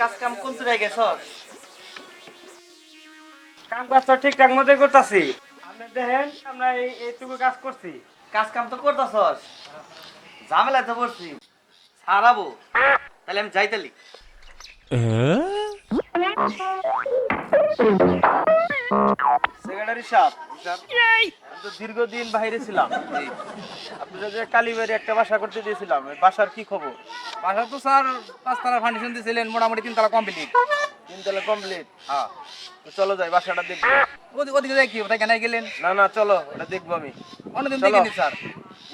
কাজ কাম কোন চুরাই গেছস কাম কাজ তো ঠিকঠাক মতোই করতেছি। আপনি দেখেন আমরা এই এইটুকু কাজ করছি। কাজ কাম তো করতেছস। ঝামেলায় তো পড়ছি। সারাবো তাহলে আমি যাইতালি। সেক্রেটারি সাহেব আমি তো দীর্ঘদিন বাইরে ছিলাম। আপনারা যে কালীবাড়ি একটা বাসা করতে দিয়েছিলাম বাসার কি খবর? বাসা তো স্যার পাঁচতলা ফাউন্ডেশন দিয়েছিলেন মোটামুটি তিনতলা কমপ্লিট তিনতলা কমপ্লিট হ্যাঁ। তো চলো যাই বাসাটা দেখব। ওদিকে ওদিকে যাই কি ওটাই কেন গেলেন? না না চলো ওটা দেখব আমি। অন্যদিন। দেখিনি স্যার।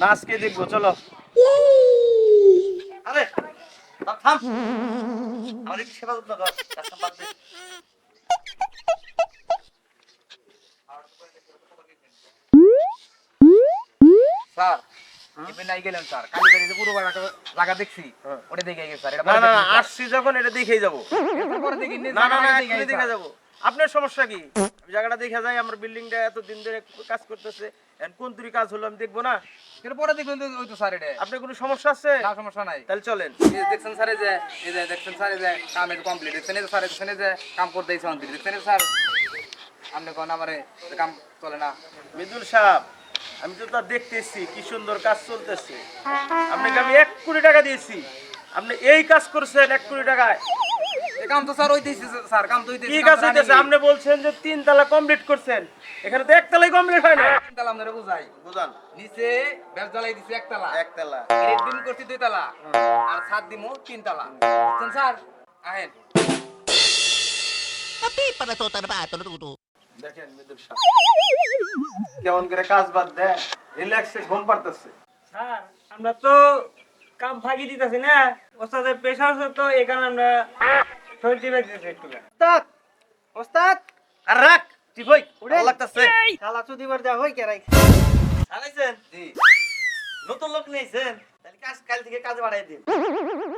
না আজকে দেখব চলো। আরে থাম, একটু সেবা যত্ন কর নাই গেলেন স্যার। কালীবাড়িতে পুরো একটা দেখছি। ওটা দেখে গেছে স্যার। না না আসছি যখন এটা দেখেই যাব। পরে দেখিনি, না না না দেখে দেখে যাব। আপনার সমস্যা কি? জায়গাটা দেখে যাই আমার বিল্ডিংটা এত দিন ধরে কাজ করতেছে। কোন তুরি কাজ হলো আমি দেখব না? এর পরে দেখবেন ওই তো স্যার এটা। আপনার কোনো সমস্যা আছে? না সমস্যা নাই। তাহলে চলেন। দেখছেন স্যার যে এই যে দেখছেন স্যার যে কাম এটা কমপ্লিট দেখছেন স্যার দেখছেন যে কাম করতে দিয়েছে দেখছেন স্যার। আপনি কোন আমারে কাম চলে না। মৃদুল সাহেব। আমি তো তা দেখতেছি কি সুন্দর কাজ চলতেছে। আপনাকে আমি এক কোটি টাকা দিয়েছি। আপনি এই কাজ করছেন এক কোটি টাকায়। কাম তো স্যার হইতেছে স্যার কাম তো হইতেছে কি কাজ হইতেছে? আপনি বলছেন যে তিন তালা কমপ্লিট করছেন। এখানে তো এক তালাই কমপ্লিট হয় না। তালা আপনারা বুঝাই। বুঝান। নিচে ব্যাস জ্বালাই দিছে এক তালা। এক তালা। এক দিন করছি দুই তালা। আর সাত দিমু তিন তালা। বুঝছেন স্যার? আহেন। দেখেন মৃদুল সাহেব। কেমন করে কাজ বাদ দেয় রিল্যাক্সে ঘুম পারতেছে স্যার আমরা তো কাম ফাঁকি দিতেছি না। ওস্তাদের প্রেশার আছে তো কারণে আমরা শরীর টিপে দিতেছি একটু ওস্তাদ ওস্তাদ আর রাখ ভালো লাগতেছে। শালা চুদিবার যা হই কেরাই। জানাইছেন জি। নতুন লোক নিয়েছেন? তাহলে কাজ কাল থেকে কাজ বাড়াই দিন।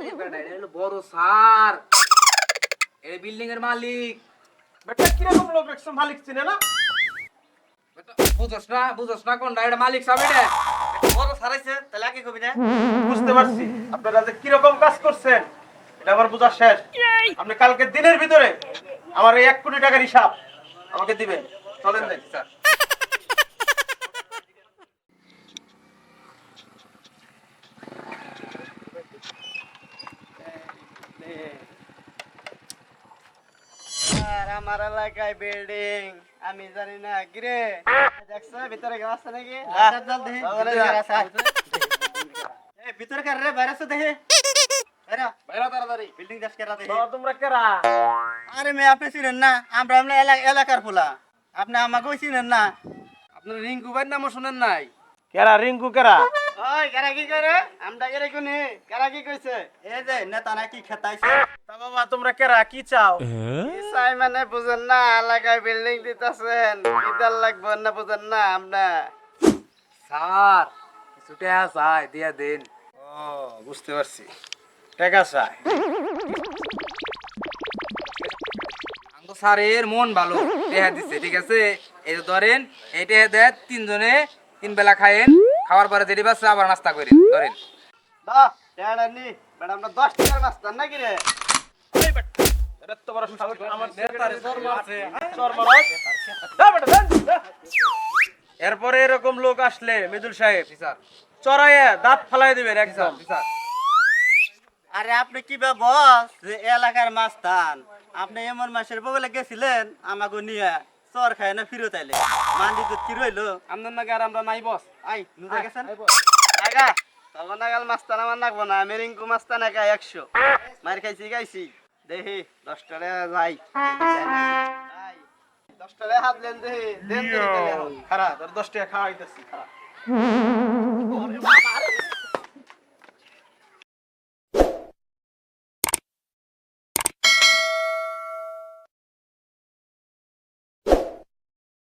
এই বেটা এটা হলো বড় স্যার। এই বিল্ডিং এর মালিক। বেটা কীরকম লোক রাখছো? মালিক চিনে না? বুঝোস না বুঝোস না কোন এটা মালিক সাহেব এটা বড় সারাইছে তাহলে আগে কবি না? বুঝতে পারছি। আপনারা যে কীরকম কাজ করছেন এটা আমার বোঝা শেষ। আপনি কালকে দিনের ভিতরে আমার এই এক কোটি টাকার হিসাব আমাকে দিবেন। চলেন দেখি স্যার। আর আমার এলাকায় বিল্ডিং আমি জানি না কিরে দেখছ ভিতরে আছে নাকি? ভিতরে কার রে? বাইরে আছে দেখি। আরে আপনি চিনেন না? আমরা আমরা এলা- এলাকার ফুলা। আপনি আমাকেও চিনেন না। আপনার রিঙ্কু ভাইয়ের নামও শুনেন নাই। কেরা? রিঙ্কু কেরা? ওই কেরা কি করে আমরা কোনি কি কইছে? যে নেতা নাকি খেতাইছে। তা বাবা তোমরা কেরা? কি চাও? চাই মানে বুঝেন না এলাকায় বিল্ডিং দিতেছেন। কিদার লাগবে না বুঝেন না আমরা। স্যার ছুটে আসায় দিয়া দিন। ও বুঝতে পারছি। টাকা চাই। আমগো স্যারের মন ভালো টেহা দিচ্ছে ঠিক আছে? এই ধরেন এই টেহা দেয় তিনজনে তিন বেলা খায়েন। খাওয়ার পরে যেটি বাচ্চা আবার নাস্তা করি। ধরেন। দা টেড়া নি বেটা আমরা 10 টাকার মাস্টার নাকি রে? এই বেটা, এটা তো বড় সাহস, আমার secretary চোর মারছে? চোর মারো। দা বেটা, দেন, দা। এরপরে এরকম লোক আসলে মৃদুল সাহেব চড়াইয়া দাঁত ফালাই দিবেন একদম আরে আপনি কি বা বস? যে এলাকার মাস্তান আপনি এমন মাসের বগলে গেছিলেন আমাকে নিয়ে। চর খায় না ফিরত আইলে মান্ডি তো কি রইল? আপনার নাকি আর আমরা নাই বস। আই নুজা গেছেন? আগা তখন নাগাল মাস্তান আমার নাকবো না আমি রিঙ্কু মাস্তান একা একশো। মার খাইছি গাইছি দেখি দশ টাকা যাই। দশ টাকা হাত দেখি দেন দেখি তাহলে এখন। খারা তোর দশ টাকা খাওয়াইতেছি খারা